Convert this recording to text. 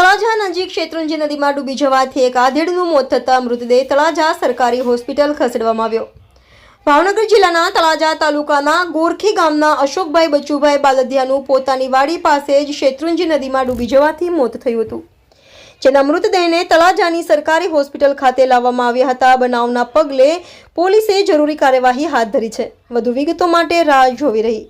નજીક શેત્રુંજી નદીમાં ડૂબી જવાથી એક આધેડનું મોત થતાં મૃતદેહ તળાજા સરકારી હોસ્પિટલ ખસેડવામાં આવ્યો. ભાવનગર જિલ્લાના તળાજા તાલુકાના ગોરખી ગામના અશોકભાઈ બચુભાઈ બાલદિયાનું પોતાની વાડી પાસે જ શેત્રુંજી નદીમાં ડૂબી જવાથી મોત થયું હતું. જેના મૃતદેહને તળાજાની સરકારી હોસ્પિટલ ખાતે લાવવામાં આવ્યા હતા. બનાવના પગલે પોલીસે જરૂરી કાર્યવાહી હાથ ધરી છે. વધુ વિગતો માટે રાહ જોવી રહી.